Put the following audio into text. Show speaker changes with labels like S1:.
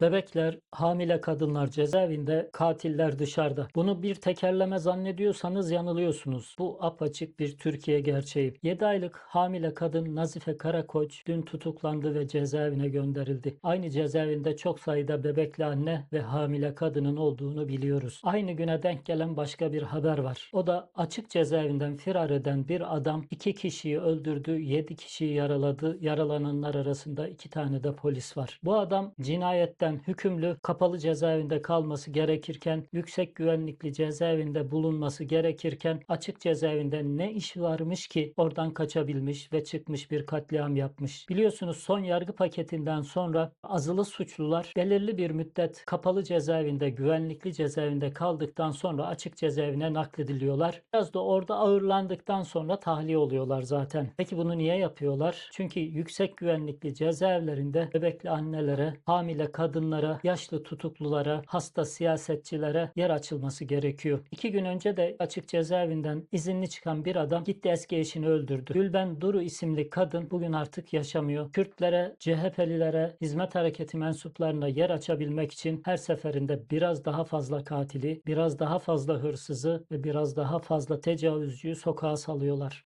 S1: Bebekler, hamile kadınlar cezaevinde, katiller dışarıda. Bunu bir tekerleme zannediyorsanız yanılıyorsunuz. Bu apaçık bir Türkiye gerçeği. 7 aylık hamile kadın Nazife Karakoç dün tutuklandı ve cezaevine gönderildi. Aynı cezaevinde çok sayıda bebekli anne ve hamile kadının olduğunu biliyoruz. Aynı güne denk gelen başka bir haber var. O da açık cezaevinden firar eden bir adam iki kişiyi öldürdü, 7 kişiyi yaraladı. Yaralananlar arasında iki tane de polis var. Bu adam cinayetten hükümlü kapalı cezaevinde kalması gerekirken yüksek güvenlikli cezaevinde bulunması gerekirken açık cezaevinde ne iş varmış ki oradan kaçabilmiş ve çıkmış bir katliam yapmış. Biliyorsunuz son yargı paketinden sonra azılı suçlular belirli bir müddet kapalı cezaevinde, güvenlikli cezaevinde kaldıktan sonra açık cezaevine naklediliyorlar. Biraz da orada ağırlandıktan sonra tahliye oluyorlar zaten. Peki bunu niye yapıyorlar? Çünkü yüksek güvenlikli cezaevlerinde bebekli annelere, hamile kadınlara, yaşlı tutuklulara, hasta siyasetçilere yer açılması gerekiyor. İki gün önce de açık cezaevinden izinli çıkan bir adam gitti eski eşini öldürdü. Gülben Duru isimli kadın bugün artık yaşamıyor. Kürtlere, CHP'lilere, hizmet hareketi mensuplarına yer açabilmek için her seferinde biraz daha fazla katili, biraz daha fazla hırsızı ve biraz daha fazla tecavüzcüyü sokağa salıyorlar.